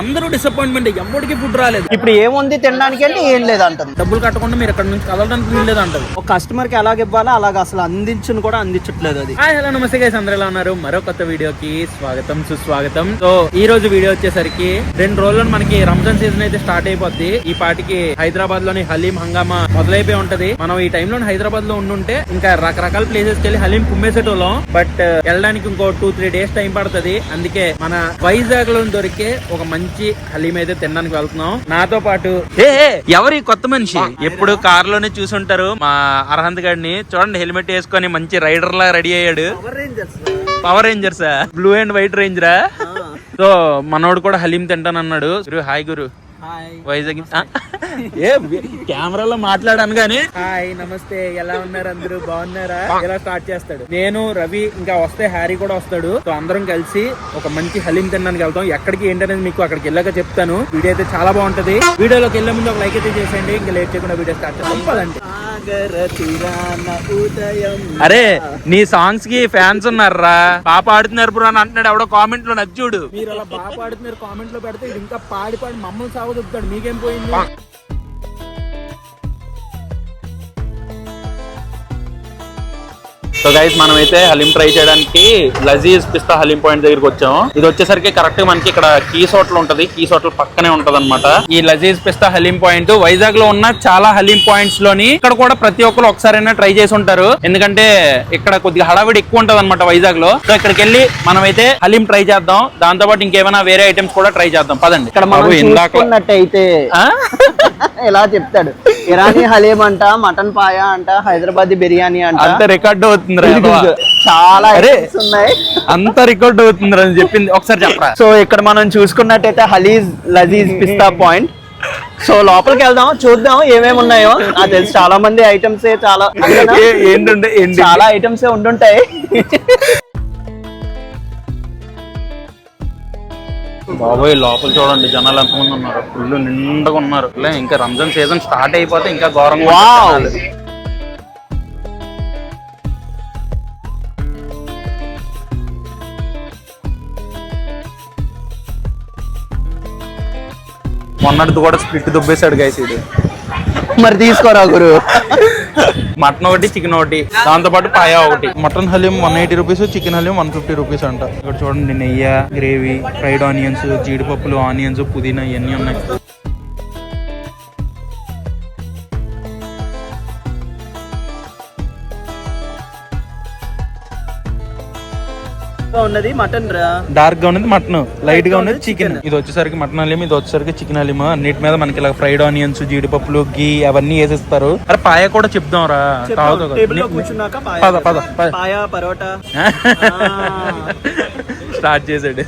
అందరూ disappointment ఎవ్వడికి food రాలేదు. ఇప్పుడు ఏముంది తినడానికి అంటే ఏం లేదు అంటుంది డబ్బులు కట్టకుండా మీరు ఇక్కడ నుంచి కదలడానికి వీల్లేదు అంటది ఒక కస్టమర్కి ఎలాగ ఇవ్వాలో అలాగ అసలు అందించును కూడా అందించట్లేదు అది. హాయ్ హలో నమస్తే గైస్ అందరూ ఎలా ఉన్నారు? మరో కొత్త వీడియోకి స్వాగతం సుస్వాగతం. సో ఈ రోజు వీడియో వచ్చేసరికి రెండు రోజుల్లో మనకి రంజాన్ సీజన్ అయితే స్టార్ట్ అయిపోద్ది. ఈ పాటికి హైదరాబాద్లోని హలీం హంగామా మొదలైపోయి ఉంటది. మనం ఈ టైంలో హైదరాబాద్లో ఉండుంటే ఇంకా రకరకాల ప్లేసెస్కి వెళ్ళి హలీం కుమ్మేసేటోళ్ళం. బట్ వెళ్ళడానికి ఇంకో టూ త్రీ డేస్ టైం పడుతుంది. అందుకే మన వైజాగ్లో దొరికే ఒక మంచి హలీం అయితే తినడానికి వెళ్తున్నాం. నాతో పాటు ఎవరు ఈ కొత్త మనిషి? ఎప్పుడు కార్లోనే చూసుంటారు. మా అర్హంత్ గారిని చూడండి హెల్మెట్ వేసుకొని మంచి రైడర్ లా రెడీ అయ్యాడు. Power rangers blue and white రేంజరా so మనోడు కూడా హలీం తింటానన్నాడు. గురు హాయ్ గురు. వైజాగ్? ఏ కెమెరాలో మాట్లాడాను కానీ హాయ్ నమస్తే. ఎలా ఉన్నారు అందరూ? బాగున్నారా? ఇలా స్టార్ట్ చేస్తాడు? నేను రవి ఇంకా వస్తే హ్యారీ కూడా వస్తాడు. సో అందరం కలిసి ఒక మంచి హలీం తినడానికి వెళ్తాం. ఎక్కడికి ఏంటనేది మీకు అక్కడికి వెళ్ళాక చెప్తాను. వీడియో అయితే చాలా బాగుంటది. వీడియోలోకి వెళ్ళే ముందు ఒక లైక్ అయితే చేసేయండి. ఇంకా లేట్ చేయకుండా వీడియో స్టార్ట్ చేస్తాం. అరే నీ సాంగ్స్కి ఫ్యాన్స్ ఉన్నారా పాప ఆడుతున్నారు బ్రో అని అంటున్నాడు. ఎవడో కామెంట్లో నచ్చుడు మీరు అలా బాగా పాడుతున్నారు కామెంట్లో పెడితే ఇంకా పాడి పాడి మమ్మల్ని సాగుతాడు మీకేం పోయింది? సో గైస్ మనం అయితే హలీం ట్రై చేయడానికి లజీజ్ పిస్తా హలీం పాయింట్ దగ్గరికి వచ్చాం ఇది వచ్చేసరికి కరెక్ట్గా మనకి ఇక్కడ కీస్ హోటల్ ఉంటది. కీస్ హోటల్ పక్కనే ఉంటది అనమాట ఈ లజీజ్ పిస్తా హలీం పాయింట్ వైజాగ్లో ఉన్న చాలా హలీం పాయింట్స్లోని ఇక్కడ కూడా ప్రతి ఒక్కరు ఒకసారైనా ట్రై చేసి ఉంటారు. ఎందుకంటే ఇక్కడ కొద్దిగా హడావిడి ఎక్కువ ఉంటది అనమాట వైజాగ్లో. సో ఇక్కడికి వెళ్ళి మనం అయితే హలీం ట్రై చేద్దాం. దాంతో పాటు ఇంకేమైనా వేరే ఐటమ్స్ కూడా ట్రై చేద్దాం. పదండి. ఇక్కడ మనం చూసుకున్నట్టయితే? ఎలా చెప్తాడు. ఇరానీ హలీం అంట మటన్ పాయ అంట హైదరాబాదీ బిర్యానీ అంట. అంత రికార్డ్ అవుతుంది చాలా ఉన్నాయి. అంత రికార్డ్ అవుతుంది అని చెప్పింది. ఒకసారి చెప్పరా? సో ఇక్కడ మనం చూసుకున్నట్టయితే హలీజ్ లజీజ్ పిస్తా పాయింట్. సో లోపలికి వెళ్దాం చూద్దాం ఏమేమి ఉన్నాయో? నాకు తెలిసి చాలా మంది ఐటమ్స్ చాలా ఏ- ఏంటంటే ఏంటి? చాలా ఐటమ్స్ ఉండుంటాయి. బాబోయ్ లోపల చూడండి జనాలు ఎంతమంది ఉన్నారు. ఫుల్ నిండుగా ఉన్నారు. ఇంకా రంజాన్ సీజన్ స్టార్ట్ అయిపోతే ఇంకా ఘోరంగా. మొన్నటిది కూడా స్ప్లిట్ దుబ్బేశాడు గైస్ ఇది మరి తీసుకోరా గురు? మటన్ ఒకటి చికెన్ ఒకటి దాంతో పాటు పాయా ఒకటి. Mutton haleem one eighty rupees chicken haleem one fifty rupees అంట. ఇక్కడ చూడండి నెయ్యి గ్రేవీ ఫ్రైడ్ ఆనియన్స్ జీడిపప్పులు ఆనియన్స్ పుదీనా ఇవన్నీ ఉన్నాయి. ఉన్నది మటన్ రా? డార్క్గా ఉన్నది మటన్ లైట్గా ఉన్నది చికెన్. ఇది వచ్చేసరికి మటన్ హలీం ఇది వచ్చేసరికి చికెన్ హలీం అన్నిటి మీద మనకి ఇలా ఫ్రైడ్ ఆనియన్స్ జీడిపప్పులు గీ అవన్నీ వేసిస్తారు. అరే పాయ కూడా చెప్దాం రా కూర్చున్నాక పద పద పాయ పరోటా. స్టార్ట్ చేసాడు.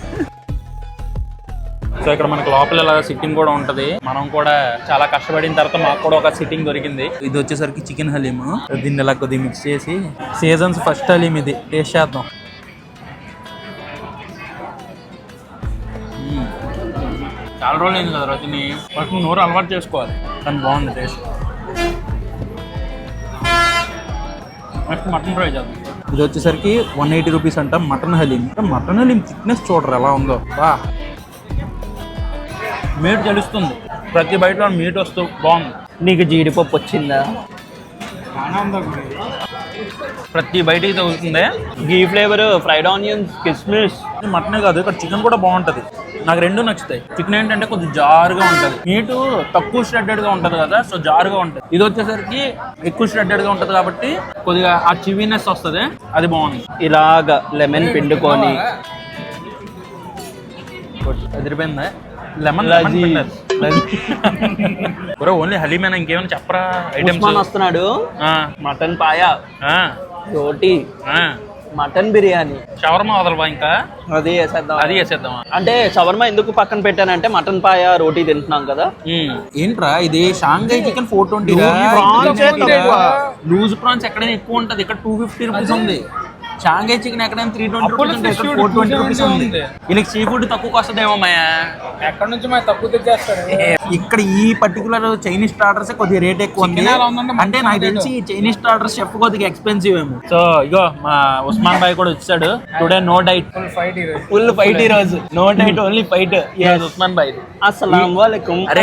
సో ఇక్కడ మనకి లోపల ఇలా సిట్టింగ్ కూడా ఉంటది. మనం కూడా చాలా కష్టపడిన తర్వాత మాకు కూడా ఒక సిట్టింగ్ దొరికింది. ఇది వచ్చేసరికి చికెన్ హలీం దీన్ని ఇలా కొద్దిగా మిక్స్ చేసి సీజన్స్ ఫస్ట్ హలీం ఇది. టేస్ట్ చేద్దాం. చాలా రోజులు అయింది కదా తిని ఫస్ట్ నోరు అలవాటు చేసుకోవాలి. కానీ బాగుంది టేస్ట్. నెక్స్ట్ మటన్ ఫ్రై చేద్దాం. ఇది వచ్చేసరికి వన్ ఎయిటీ రూపీస్ అంట mutton haleem. Mutton haleem thickness చూడరు ఎలా ఉందో. బా. మీట్ తెలుస్తుంది. ప్రతి బయటలో మీట్ వస్తూ బాగుంది. నీకు జీడిపప్పు వచ్చిందా? ప్రతి బయటికి తగులుతుంది. గీ ఫ్లేవర్ ఫ్రైడ్ ఆనియన్స్ కిస్మిస్. మటనే కాదు ఇక్కడ చికెన్ కూడా బాగుంటది. నాకు రెండు నచ్చుతాయి. చికెన్ ఏంటంటే కొంచెం జారుగా ఉంటది. మీట్ తక్కువ గా ఉంటది కదా సో జారుగా ఉంటది. ఇది వచ్చేసరికి ఎక్కువ గా ఉంటది కాబట్టి కొద్దిగా ఆ చివీనెస్ వస్తది. అది బాగుంది. ఇలాగ లెమన్ పిండుకొని ఎదిరిపోయిందా? లెమన్. బ్రో ఓన్లీ హలీమేనా ఇంకేమైనా చెప్పరా? ఐటమ్స్? వస్తున్నాడు. మటన్ పాయ. రోటీ. మటన్ బిర్యానీ. షవర్మా వదలవా ఇంకా? అది వేసేద్దాం అది వేసేద్దామా? అంటే షవర్మా ఎందుకు పక్కన పెట్టానంటే మటన్ పాయ రోటీ తింటున్నాం కదా. ఏంట్రా ఇది Shanghai chicken four twenty. Loose prawns ఎక్కడైనా ఎక్కువ ఉంటది. ఇక్కడ టూ ఫిఫ్టీ రూపీస్ ఉంది. షాంఘై చికెన్ ఎక్కడైనా three twenty rupees four twenty rupees ఉంది. వీళ్ళకి సీ ఫుడ్ తక్కువ వస్తుందేమో మాయా? ఎక్కడ నుంచి మరి తక్కువ తెచ్చేస్తారు? ఇక్కడ ఈ పర్టికులర్ చైనీస్ స్టార్టర్స్ కొద్దిగా రేట్ ఎక్కువ ఉంది. అంటే నాకు. తెలిసి చైనీస్ స్టార్టర్స్ షెఫ్ కొద్దిగా ఎక్స్పెన్సివ్ ఏమో. సో ఇగో మా ఉస్మాన్ బాయ్ కూడా వచ్చాడు. Today no diet full fight ఈరోజు ఫుల్ ఫైట్ ఈ రోజు. No diet only fight Usman bye అస్సలం వాలేకుం అరే.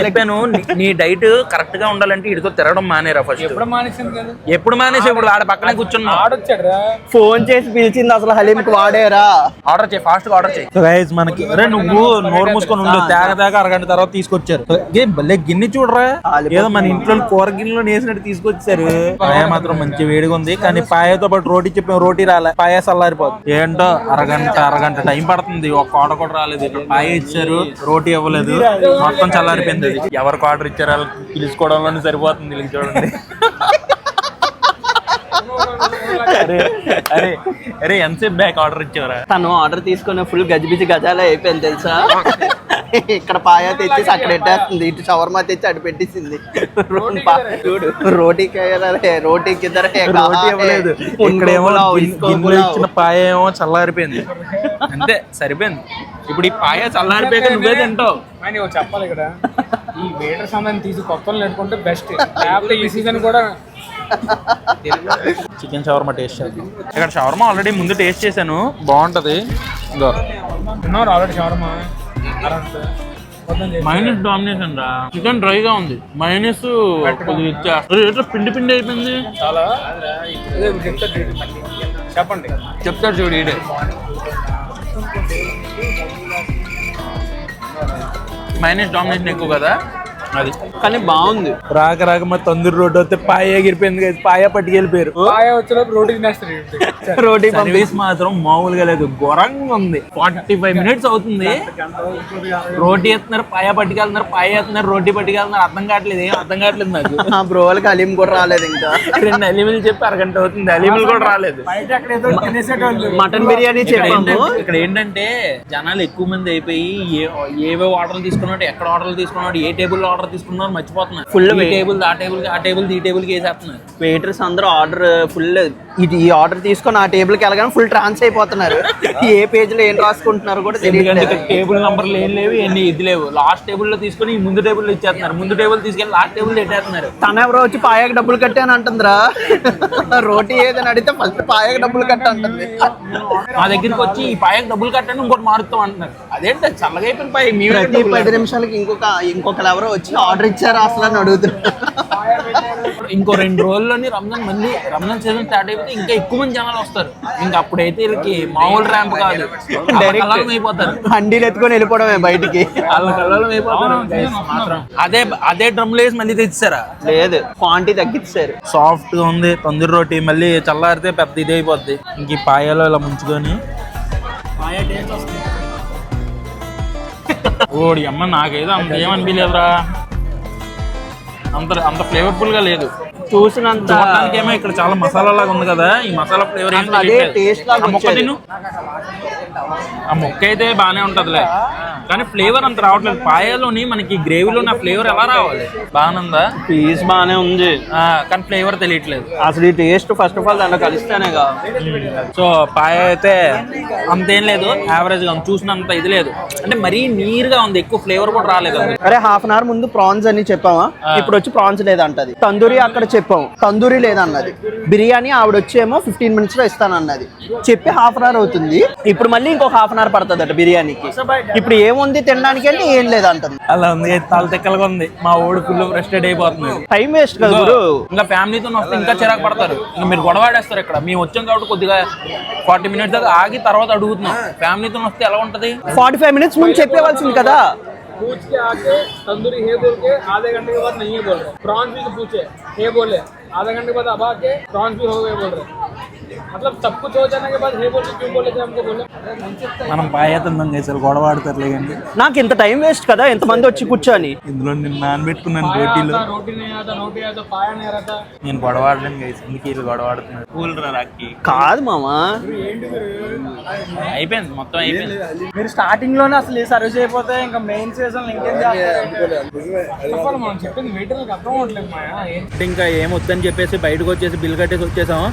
చెప్పాను నీ- డైట్ కరెక్ట్గా ఉండాలంటే ఇడితో తిరగడం మానేరా ఫస్ట్ ఎప్పుడు మానేసింది ఎప్పుడు మానేసి ఇప్పుడు ఆడ పక్కనే కూర్చున్నా. ఆడొచ్చాడు ఫోన్ చేసి పిలిచింది అసలు హలీంకి వాడేరా. ఆర్డర్ చేయి ఫాస్ట్గా ఆర్డర్ చేయి. గైస్ మనకి అరే నువ్వు నోరు మూసుకొని ఉండు తేగ తేగ అరగంట తర్వాత తీసుకొచ్చారు. ఏ భలే గిన్నె చూడరా? ఏదో మన ఇంట్లో కూర గిన్నెలో వేసినట్టు తీసుకొచ్చారు. పాయ మాత్రం మంచి వేడిగా ఉంది కానీ పాయతో పాటు రోటీ చెప్పాం రోటీ రాలే. పాయ చల్లారిపోతుంది. ఏంటో అరగంట అరగంట టైం పడుతుంది. ఒక ఆర్డర్ కూడా రాలేదు. ఇక్కడ పాయ ఇచ్చారు రోటీ ఇవ్వలేదు. మొత్తం చల్లారిపోయింది ఎవరికి ఆర్డర్ ఇచ్చారు వాళ్ళకి పిలుచుకోవడంలోనే సరిపోతుంది వీళ్ళకి చూడండి. అరే అరే అరే ఎంతసేపు బ్యాక్ ఆర్డర్ ఇచ్చారా తను ఆర్డర్ తీసుకున్న ఫుల్ గజిబిజి గజాలే అయిపోయింది తెలుసా? ఇక్కడ పాయా తెచ్చేసి అక్కడ పెట్టేస్తుంది ఇటు షవర్మా తెచ్చి అటు పెట్టేసింది. చూడు రోటీ రోటీ కింద ఇచ్చిన పాయ ఏమో చల్లారిపోయింది. అంతే సరిపోయింది. ఇప్పుడు ఈ పాయ చల్లారిపోయాక నువ్వే తింటావు. చెప్పాలి ఇక్కడ. ఈ వేటర్ సామాన్ తీసి కొత్త నెట్టుకుంటే బెస్ట్ లేకపోతే ఈ సీజన్ కూడా చికెన్ షవర్మా టేస్ట్ చేద్దాం. ఇక్కడ షవర్మా ఆల్రెడీ ముందు టేస్ట్ చేశాను. బాగుంటది. Already shawarma? మైనస్ డామినేషన్ రా. చికెన్ డ్రైగా ఉంది. మైనస్ పిండి పిండి అయిపోయింది? చాలా. చెప్పండి. చెప్తాడు చూడు ఈడే. మైనస్ డామినేషన్ ఎక్కువ కదా? అది. కానీ బాగుంది. రాక రాక మా తందూరి రోడ్డు వస్తే పాయ ఎగిరిపోయింది కదా పాయ పట్టుకెళ్ళిపోయారు. పాయ వచ్చేలోపు రోటీ తినేస్తారు. రోటీ సర్వీస్. మాత్రం మామూలుగా లేదు. ఘోరంగా ఉంది. ఫార్టీ ఫైవ్ మినిట్స్ అవుతుంది. రోటీ ఎత్తున్నారు పాయ పట్టుకెళ్తున్నారు పాయ ఎత్తున్నారు రోటీ పట్టుకెళ్తున్నారు. అర్థం కావట్లేదు. ఏం అర్థం కావట్లేదు నాకు. ఆ బ్రోలకి హలీం కూడా రాలేదు ఇంకా. రెండు అలీములు చెప్పి అరగంట అవుతుంది. అలీములు కూడా రాలేదు. మటన్ బిర్యానీ ఇక్కడ చెప్పాము. ఏంటంటే- ఇక్కడ ఏంటంటే జనాలు ఎక్కువ మంది అయిపోయి ఏ ఏవే ఆర్డర్లు తీసుకున్నాడు ఎక్కడ ఆర్డర్లు తీసుకున్నాడు ఏ టేబుల్ ఆర్డర్ తీసుకున్నాడు మర్చిపోతున్నారు Full ఈ wait. టేబుల్ ఆ టేబుల్ ఆ టేబుల్ ఈ టేబుల్కి వేసేస్తున్నారు వెయిటర్స్ అందరూ ఆర్డర్ ఫుల్ ఇది ఈ ఆర్డర్ తీసుకొని ఆ టేబుల్కి వెళ్ళగానే ఫుల్ ట్రాన్స్ అయిపోతున్నారు. ఏ పేజ్లో ఏం రాసుకుంటున్నారు కూడా తెలియదు టేబుల్ నంబర్లు ఏం లేవు ఎన్ని ఇది లేవు. లాస్ట్ టేబుల్లో తీసుకొని ముందు టేబుల్లో ఇచ్చేస్తున్నారు. ముందు టేబుల్ తీసుకెళ్ళి లాస్ట్ టేబుల్ పెట్టేస్తున్నారు. తన ఎవరో వచ్చి పాయకు డబ్బులు కట్టే అని అంటుందిరా. రోటీ ఏదని అడిగితే ఫస్ట్ పాయకు డబ్బులు కట్ట అంటుంది. మా దగ్గరికి వచ్చి ఈ పాయకు డబ్బులు కట్టండి ఇంకోటి మారుస్తాం అంటున్నారు. అదేంటి చల్లగా అయిపోయిన పాయ మీ ప్రతి పది నిమిషాలకి ఇంకొక ఇంకొకరు ఎవరో వచ్చి ఆర్డర్ ఇచ్చారా అసలు అని అడుగుతున్నారు. ఇంకో రెండు రోజుల్లోని రంజాన్ మళ్ళీ రంజాన్ సీజన్ స్టార్ట్ అయిపోతే ఇంకా ఎక్కువ మంది జనాలు వస్తారు. ఇంకా అప్పుడైతే వీళ్ళకి మామూలు ర్యాంప్ కాదు. కళ్ళం అయిపోతారు హండీలు ఎత్తుకొని వెళ్ళిపోవడమే బయటికి. వాళ్ళ కళ్ళం అయిపోతారు అదే అదే డ్రమ్ వేసి మళ్ళీ తెచ్చారా లేదు క్వాంటిటీ తగ్గించారు సాఫ్ట్గా ఉంది తందూరి రోటీ మళ్ళీ చల్లారితే పెద్ద ఇది అయిపోద్ది. ఇంక ఈ పాయలో ఇలా ముంచుకొని. ఓడి అమ్మ నాకేదో అంత ఏమనిపించలేదురా అంత అంత ఫ్లేవర్ఫుల్గా లేదు. చూసినంత ఏమో ఇక్కడ చాలా మసాలా లాగా ఉంది కదా. ఈ మసాలా ఫ్లేవర్ taste లాగా మొక్క. తిను. ఆ మొక్క అయితే బానే ఉంటదిలే. కానీ ఫ్లేవర్ అంత రావట్లేదు. పాయలోని మనకి గ్రేవీలో నా ఫ్లేవర్ ఎలా రావాలి? బాగానుందా పీస్ బాగానే ఉంది. ఆ, కానీ ఫ్లేవర్ తెలియట్లేదు. అసలు ఈ టేస్ట్ ఫస్ట్ ఆఫ్ ఆల్ దాంట్లో కలిస్తేనేగా సో పాయ అయితే అంతేం లేదు. యావరేజ్గా ఉంది. చూసినంత ఇది లేదు. అంటే మరీ నీరుగా ఉంది. ఎక్కువ ఫ్లేవర్ కూడా రాలేదు. అరే హాఫ్ అన్ అవర్ ముందు ప్రాన్స్ అని చెప్పామా ఇప్పుడు వచ్చి ప్రాన్స్ లేదంటది. తందూరి అక్కడ చెప్పాము తందూరి లేదన్నది. బిర్యానీ ఆవిడ వచ్చేమో ఫిఫ్టీన్ మినిట్స్లో ఇస్తానన్నది. చెప్పి హాఫ్ అన్ అవర్ అవుతుంది. ఇప్పుడు మళ్ళీ ఇంకొక హాఫ్ అన్ అవర్ పడుతుంది బిర్యానీకి. ఇప్పుడు ఏముంది తినడానికి అంటే ఏం లేదంటుంది అలా ఉంది తల తెక్కలుగా ఉంది మా ఊడు ఫుల్ ఫ్రస్ట్రేట్ అయిపోతుంది టైం వేస్ట్ కదా గురు ఇంకా ఫ్యామిలీతో వస్తే ఇంకా చిరాకు పడతారు ఇంకా మీరు గొడవాడేస్తారు ఇక్కడ మేము వచ్చాం కాబట్టి కొద్దిగా ఫార్టీ మినిట్స్ దాకా ఆగి తర్వాత అడుగుతున్నాం ఫ్యామిలీతో వస్తే ఎలా ఉంటది ఫార్టీ ఫైవ్ మినిట్స్ ముందు చెప్పేవాల్సింది కదా पूछ के आके तंदूरी है बोल के आधे घंटे के बाद नहीं है बोल रहे प्रॉन्स भी पूछे है बोले आधे घंटे के बाद अब आके प्रॉन्स भी हो गए बोल रहे మనం పాయాతందం చేశారు గొడవ ఆడతారు నాకు ఇంత టైం వేస్ట్ కదా ఎంత మంది వచ్చి కూర్చోని? ఇందులో నిన్న నాన్ పెట్టుకున్నాను రోటీలో. నేను గొడవ ఆడలేను గైస్ అందుకే వీళ్ళు గొడవ ఆడుతున్నారు. కూల్ రాకి కాదు మామా. అయిపోయింది మొత్తం అయిపోయింది. మీరు స్టార్టింగ్లోనే అసలు ఈ సర్వీస్ అయిపోతే ఇంకా మెయిన్ సీజన్ ఇంకేం చేస్తారు? ఇంకా ఏమొద్దని చెప్పేసి బయటకు వచ్చేసి బిల్ కట్టేసి వచ్చేసాము.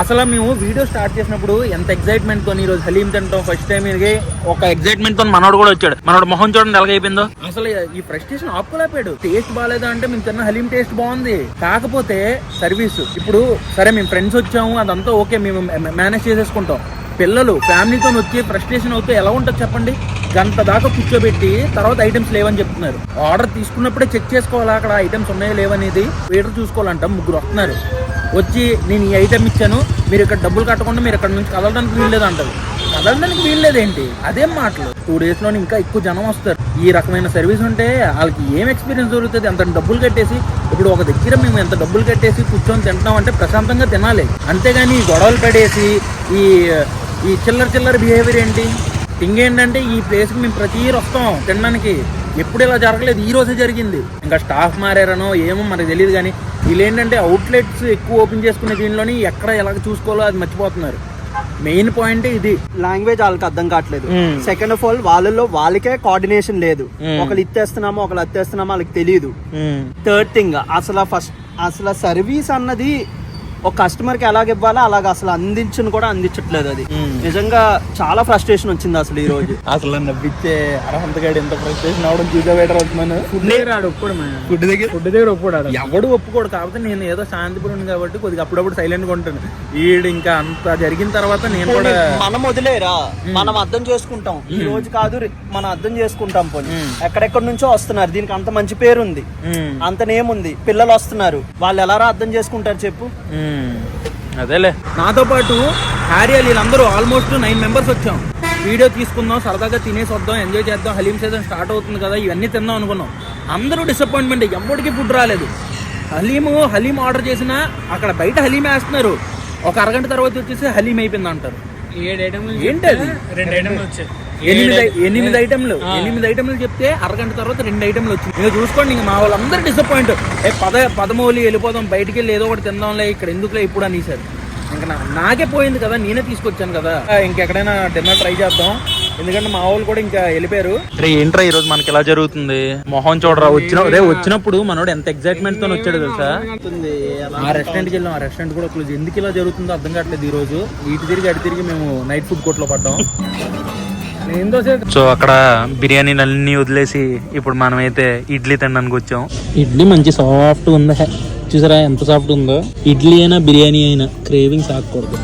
అసలు మేము వీడియో స్టార్ట్ చేసినప్పుడు ఎంత ఎక్సైట్మెంట్తో ఈ రోజు హలీం తింటాం ఫస్ట్ టైం ఇది ఒక ఎక్సైట్మెంట్తో మనోడు కూడా వచ్చాడు. మనోడు మొహం చూడండి ఎలాగైపోయిందో అసలు ఈ ఫ్రస్ట్రేషన్ ఆపుకోలేపాడు టేస్ట్ బాగాలేదు అంటే మేము తిన్న హలీం టేస్ట్ బాగుంది. కాకపోతే సర్వీస్ ఇప్పుడు సరే మేము ఫ్రెండ్స్ వచ్చాము అదంతా ఓకే మేము మేనేజ్ చేసేసుకుంటాం. పిల్లలు ఫ్యామిలీతో వచ్చి ఫ్రస్ట్రేషన్ అవుతే ఎలా ఉంటుంది చెప్పండి? గంట దాకా కూర్చోబెట్టి తర్వాత ఐటమ్స్ లేవని చెప్తున్నారు. ఆర్డర్ తీసుకున్నప్పుడే చెక్ చేసుకోవాలా? అక్కడ ఐటమ్స్ ఉన్నాయో లేవనేది? వెయిటర్ చూసుకోవాలంట ముగ్గురు వస్తున్నారు. వచ్చి నేను ఈ ఐటమ్ ఇచ్చాను మీరు ఇక్కడ డబ్బులు కట్టకుండా మీరు ఇక్కడ నుంచి కదలడానికి వీల్లేదు అంటారు కదలడానికి వీల్లేదేంటి అదేం మాటలు. టూ డేస్లోనే ఇంకా ఎక్కువ జనం వస్తారు. ఈ రకమైన సర్వీస్ ఉంటే వాళ్ళకి ఏం ఎక్స్పీరియన్స్ దొరుకుతుంది? అంత డబ్బులు కట్టేసి ఇప్పుడు ఒక దగ్గర మేము ఎంత డబ్బులు కట్టేసి కూర్చొని తింటాం అంటే ప్రశాంతంగా తినాలి. అంతేగాని ఈ గొడవలు పడేసి ఈ ఈ చిల్లర చిల్లర బిహేవియర్ ఏంటి? థింగ్ ఏంటంటే ఈ ప్లేస్కి మేము ప్రతి ఇయర్ వస్తాం తినడానికి. ఎప్పుడు ఇలా జరగలేదు ఈ రోజే జరిగింది. ఇంకా స్టాఫ్ మారారనో ఏమో మనకు తెలియదు కానీ వీళ్ళు ఏంటంటే అవుట్లెట్స్ ఎక్కువ ఓపెన్ చేసుకునే దీనిలోని ఎక్కడ ఎలా చూసుకోవాలో అది మర్చిపోతున్నారు. మెయిన్ పాయింట్ ఇది. లాంగ్వేజ్ వాళ్ళకి అర్థం కావట్లేదు. సెకండ్ ఆఫ్ ఆల్ వాళ్ళలో వాళ్ళకే కోఆర్డినేషన్ లేదు. మ్మ్. ఒకళ్ళు ఇచ్చేస్తున్నామో ఒకళ్ళు అత్తేస్తున్నామో వాళ్ళకి తెలియదు థర్డ్ థింగ్ అసలు ఫస్ట్ అసలు సర్వీస్ అన్నది ఒక కస్టమర్కి ఎలాగ ఇవ్వాలో అలాగ అసలు అందించను కూడా అందించట్లేదు అది. నిజంగా చాలా ఫ్రస్ట్రేషన్ వచ్చింది అసలు ఈ రోజు. అసలు నవ్విచ్చే అర్హంతగాడు ఎంత ఫ్రస్ట్రేషన్ అవడం చూసా బయట ఫుడ్ దగ్గర ఆడు ఒప్పుడు ఫుడ్ దగ్గర? ఫుడ్ దగ్గర ఒప్పుడు ఆడు. ఎవడు ఒప్పుకోడు కాకపోతే నేను ఏదో శాంతిపురం కాబట్టి కొద్దిగా అప్పుడప్పుడు సైలెంట్గా ఉంటాను. వీడు ఇంకా అంత జరిగిన తర్వాత నేను కూడా మనం వదిలేరా? మనం అర్థం చేసుకుంటాం. ఈ రోజు కాదు రే- మనం అర్థం చేసుకుంటాం పోనీ. ఎక్కడెక్కడి నుంచో వస్తున్నారు. దీనికి అంత మంచి పేరు ఉంది అంత నేమ్ ఉంది పిల్లలు వస్తున్నారు. వాళ్ళు ఎలా అర్థం చేసుకుంటారు చెప్పు. అదేలే. నాతో పాటు హ్యారీ వీళ్ళందరూ ఆల్మోస్ట్ నైన్ మెంబర్స్ వచ్చాం. వీడియో తీసుకుందాం సరదాగా తినేసి వద్దాం ఎంజాయ్ చేద్దాం హలీం సీజన్ స్టార్ట్ అవుతుంది కదా ఇవన్నీ తిందాం అనుకున్నాం. అందరూ డిసప్పాయింట్మెంట్ ఎవ్వడికి ఫుడ్ రాలేదు. హలీము హలీం ఆర్డర్ చేసినా అక్కడ బయట హలీం వేస్తున్నారు. ఒక అరగంట తర్వాత వచ్చేసి హలీం అయిపోయింది అంటారు ఏడు ఐటమ్ ఏంటి అది? రెండు ఐటమ్లు వచ్చాయి. ఎనిమిది ఎనిమిది ఐటమ్లు ఎనిమిది ఐటమ్లు చెప్తే అరగంట తర్వాత రెండు ఐటమ్లు వచ్చింది. ఇంకా చూసుకోండి ఇంకా మా వాళ్ళందరూ డిసప్పాయింట్ ఏ పద పదమూలి వెళ్ళిపోదాం బయటికి వెళ్ళి ఏదో ఒకటి తిందాంలే ఇక్కడ ఎందుకులే ఇప్పుడు అనేసారు. ఇంకా నా- నాకే పోయింది కదా నేనే తీసుకొచ్చాను కదా. ఇంకెక్కడైనా డిన్నర్ ట్రై చేద్దాం. ఎందుకంటే మా వాళ్ళు కూడా ఇంకా వెళ్ళిపోయారు. రే ఏంట్రా ఈ రోజు మనకి ఎలా జరుగుతుంది? మొహం చూడరా వచ్చిన రే వచ్చినప్పుడు మనోడు ఎంత ఎక్సైట్మెంట్తో వచ్చాడు తెలుసా? ఆ రెస్టారెంట్కి వెళ్ళాం ఆ రెస్టారెంట్ కూడా క్లోజ్ ఎందుకు ఇలా జరుగుతుందో అర్థం కావట్లేదు ఈ రోజు ఇటు తిరిగి అటు తిరిగి మేము నైట్ ఫుడ్ కోర్ట్లో పడ్డాం. నేను దోశ సో అక్కడ బిర్యానీ అన్ని వదిలేసి ఇప్పుడు మనమైతే ఇడ్లీ తినడానికి వచ్చాం. ఇడ్లీ మంచి సాఫ్ట్ ఉంది? చూసారా ఎంత సాఫ్ట్ ఉందో? ఇడ్లీ అయినా బిర్యానీ అయినా క్రేవింగ్స్ ఆగకూడదు.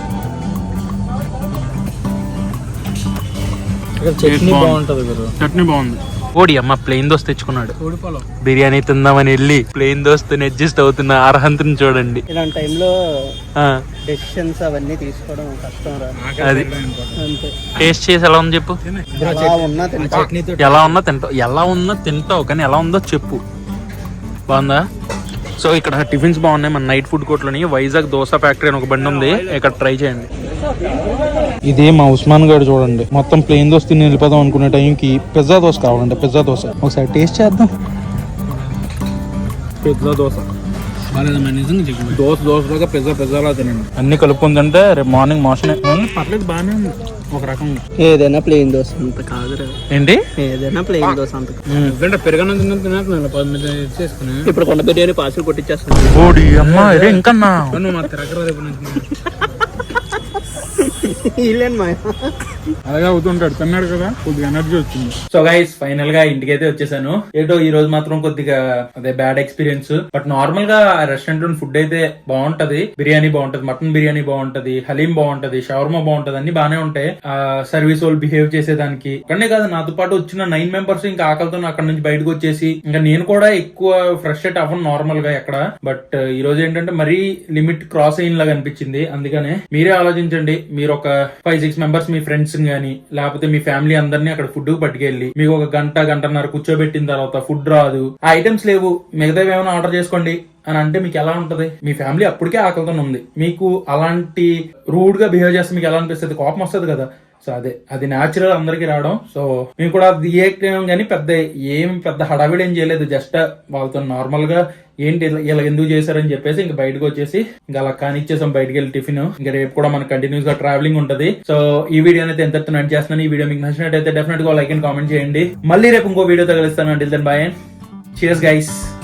చట్నీ బాగుంటది చట్నీ బాగుంది. ఓడి అమ్మ ప్లెయిన్ దోస్ తెచ్చుకున్నాడు. ఓడిపోలం బిర్యానీ తిందామని వెళ్ళి ప్లెయిన్ దోస్తో అడ్జస్ట్ అవుతున్న అర్హంతని చూడండి. ఇలాంటి టైంలో ఆ, డెసిషన్స్ అవన్నీ తీసుకోవడం కష్టం రా. అది. అంతే. టేస్ట్ చేసి ఎలా ఉంది చెప్పు? ఎలా ఉన్నా తింటావు. ఎలా ఉన్నా తింటావు కానీ ఎలా ఉందో చెప్పు. బాగుందా? సో ఇక్కడ టిఫిన్స్ బాగున్నాయి. మన నైట్ ఫుడ్ కోర్ట్లోని వైజాగ్ దోశ ఫ్యాక్టరీ అని ఒక బండి ఉంది. ఇక్కడ ట్రై చేయండి. ఇదే మా ఉస్మాన్ గారు చూడండి. మొత్తం ప్లేన్ దోశ తిని వెళ్ళిపోదాం అనుకునే టైంకి పిజ్జా దోశ కావాలంటే. పిజ్జా దోశ. ఒకసారి టేస్ట్ చేద్దాం. పిజ్జా దోశ. దోశ దోశలాగా పిజ్జా పిజ్జాలా తినండి. అన్ని కలుపుకుందంటే రేపు మార్నింగ్ మోషన్ పర్లేదు బాగానే ఉంది. ఒక రకంగా. ఏదైనా ప్లేన్ దోశ. అంత కాదురా. ఏంటి? ఏదైనా ప్లేన్ దోశ అంత. ఎందుకంటే పెరగనం తిన్న తిన్నాక పది చేసుకుని ఇప్పుడు కొండ బిర్యానీ పార్సల్ కొట్టించేస్తాను ఓడి అమ్మా ఇదే ఇంకన్నా నువ్వు మా తిరగరా రేపు నుంచి వీళ్ళేను మా అలాగే అవుతుంటాడు. తిన్నాడు కదా? కొద్దిగా ఎనర్జీ వచ్చింది. సో గైస్ ఫైనల్గా ఇంటికైతే వచ్చేసాను. ఏటో ఈ రోజు మాత్రం కొద్దిగా అదే బ్యాడ్ ఎక్స్పీరియన్స్ బట్ నార్మల్గా రెస్టారెంట్లో ఫుడ్ అయితే బాగుంటది. బిర్యానీ బాగుంటది మటన్ బిర్యానీ బాగుంటది హలీం బాగుంటది షవర్మా బాగుంటది అన్ని బానే ఉంటాయి. సర్వీస్ వాళ్ళు బిహేవ్ చేసేదానికి. అక్కడనే కాదు నాతో పాటు వచ్చిన నైన్ మెంబర్స్ ఇంకా ఆకలితో అక్కడ నుంచి బయటకు వచ్చేసి ఇంకా నేను కూడా ఎక్కువ ఫ్రస్ట్రేట్ అవ్వను నార్మల్గా ఎక్కడ. బట్ ఈ రోజు ఏంటంటే మరీ లిమిట్ క్రాస్ అయిన లాగా అనిపించింది. అందుకనే మీరే ఆలోచించండి. మీరు ఒక ఫైవ్ సిక్స్ మెంబర్స్ మీ ఫ్రెండ్స్ కానీ లేకపోతే మీ ఫ్యామిలీ అందరినీ అక్కడ ఫుడ్ పట్టుకెళ్ళి మీకు ఒక గంట గంటన్నర కూర్చోబెట్టిన తర్వాత ఫుడ్ రాదు. ఆ ఐటమ్స్ లేవు. మిగతా ఏమైనా ఆర్డర్ చేసుకోండి అని అంటే మీకు ఎలా ఉంటది? మీ ఫ్యామిలీ అప్పటికే ఆకలితో ఉంది. మీకు అలాంటి రూడ్గా బిహేవ్ చేస్తే మీకు ఎలా అనిపిస్తుంది? కోపం వస్తుంది కదా. సో అదే అది న్యాచురల్ అందరికి రావడం. సో మేము కూడా రియాక్ట్ కానీ పెద్ద ఏం పెద్ద హడావిడి ఏం చేయలేదు. జస్ట్ వాళ్ళతో నార్మల్గా ఏంటి ఇలా- ఎందుకు చేశారని చెప్పేసి ఇంకా బయటకు వచ్చేసి ఇంకా అలా కానిచ్చేసాం బయటకు వెళ్ళి టిఫిన్. ఇంకా రేపు కూడా మనకు కంటిన్యూస్గా ట్రావెలింగ్ ఉంటది. సో ఈ వీడియో అయితే ఎంత నట్ చేస్తున్నాను ఈ వీడియో మీకు నచ్చినట్టయితే డెఫినెట్గా లైక్ అండ్ కామెంట్ చేయండి. మళ్ళీ రేపు ఇంకో వీడియో తగిలిస్తాను అంటే then bye and cheers guys